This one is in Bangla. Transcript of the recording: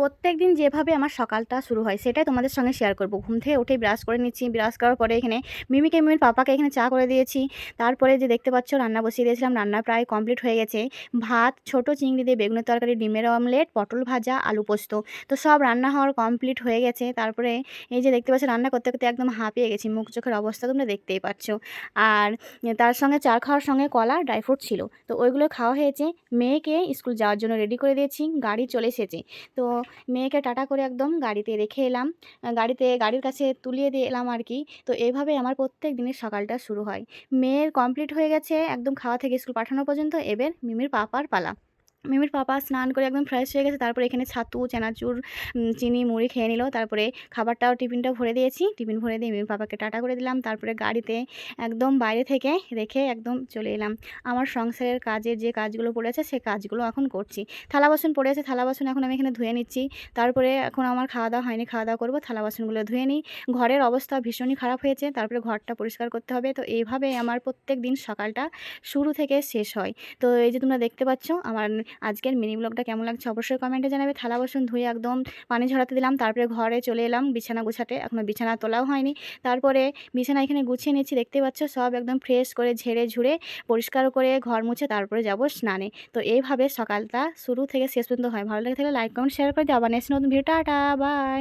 প্রত্যেক দিন যেভাবে আমার সকালটা শুরু হয়, সেটাই তোমাদের সঙ্গে শেয়ার করব। ঘুম থেকে উঠেই ব্রাশ করে নিচ্ছি ব্রাশ করার পরে এখানে মিমিকে, মিমির পাপাকে এখানে চা করে দিয়েছি। তারপরে যে দেখতে পাচ্ছ রান্না বসিয়ে দিয়েছিলাম, রান্না প্রায় কমপ্লিট হয়ে গেছে। ভাত, ছোট চিংড়ি দিয়ে বেগুনের তরকারি, ডিমের অমলেট পটল ভাজা, আলু পোস্ত। তো সব রান্না হওয়ার কমপ্লিট হয়ে গেছে। তারপরে এই যে দেখতে পাচ্ছ রান্না করতে করতে একদম হাঁপিয়ে গেছি। মুখ চোখের অবস্থা তোমরা দেখতেই পাচ্ছ। আর তার সঙ্গে চা খাওয়ার সঙ্গে কলা ড্রাই ফ্রুট ছিল। তো ওইগুলো খাওয়া হয়েছে। মেয়েকে স্কুল যাওয়ার জন্য রেডি করে দিয়েছি। গাড়ি চলে এসেছে। তো মেয়েকে টাটা করে একদম গাড়িতে রেখে এলাম। গাড়িতে, গাড়ির কাছে তুলিয়ে দিয়ে এলাম আর কি। তো এইভাবে আমার প্রত্যেক দিনের সকালটা শুরু হয়। মেয়ের কমপ্লিট হয়ে গেছে একদম খাওয়া থেকে স্কুল পাঠানো পর্যন্ত। এবার মিমির পাপার পালা। মিমির পাপা স্নান করে একদম ফ্রেশ হয়ে গেছে, তারপরে এখানে ছাতু, চানাচুর চিনি, মুড়ি খেয়ে নিল, তারপরে খাবারটাও টিফিনটাও ভরে দিয়েছি, টিফিন ভরে দিয়ে মিমির পাপাকে টাটা করে দিলাম, তারপরে গাড়িতে একদম বাইরে থেকে রেখে একদম চলে এলাম। আমার সংসারের কাজের যে কাজগুলো পড়েছে, সে কাজগুলো এখন করছি। থালা বাসন পড়ে আছে, থালা বাসন এখন আমি এখানে ধুয়ে নিচ্ছি, তারপরে এখন আমার খাওয়া দাওয়া হয়নি, খাওয়া দাওয়া করব, থালা বাসনগুলো ধুয়ে নিই। ঘরের অবস্থা ভীষণই খারাপ হয়েছে, তারপরে ঘরটা পরিষ্কার করতে হবে, তো এইভাবে আমার প্রত্যেক দিন সকালটা শুরু থেকে শেষ হয়। তো এই যে তোমরা দেখতে পাচ্ছ, আমার আজকের মিনি ব্লগটা কেমন লাগছে অবশ্যই কমেন্টে জানাবে। থালা বাসন ধুয়ে একদম পানি ঝরাতে দিলাম, তারপরে ঘরে চলে এলাম, বিছানা গুছাতে। এখনও বিছানা তোলাও হয়নি। তারপরে বিছানা এখানে গুছিয়ে নিচ্ছি, দেখতে পাচ্ছ সব একদম ফ্রেশ করে ঝেড়ে ঝুড়ে পরিষ্কার করে ঘর মুছে তারপরে যাব স্নানে। তো এইভাবে সকালটা শুরু থেকে শেষ পর্যন্ত হয়। ভালো লাগে থাকলে লাইক কমেন্ট শেয়ার করে দিও। আবার নেক্সট নতুন ভিডিও টাটা বাই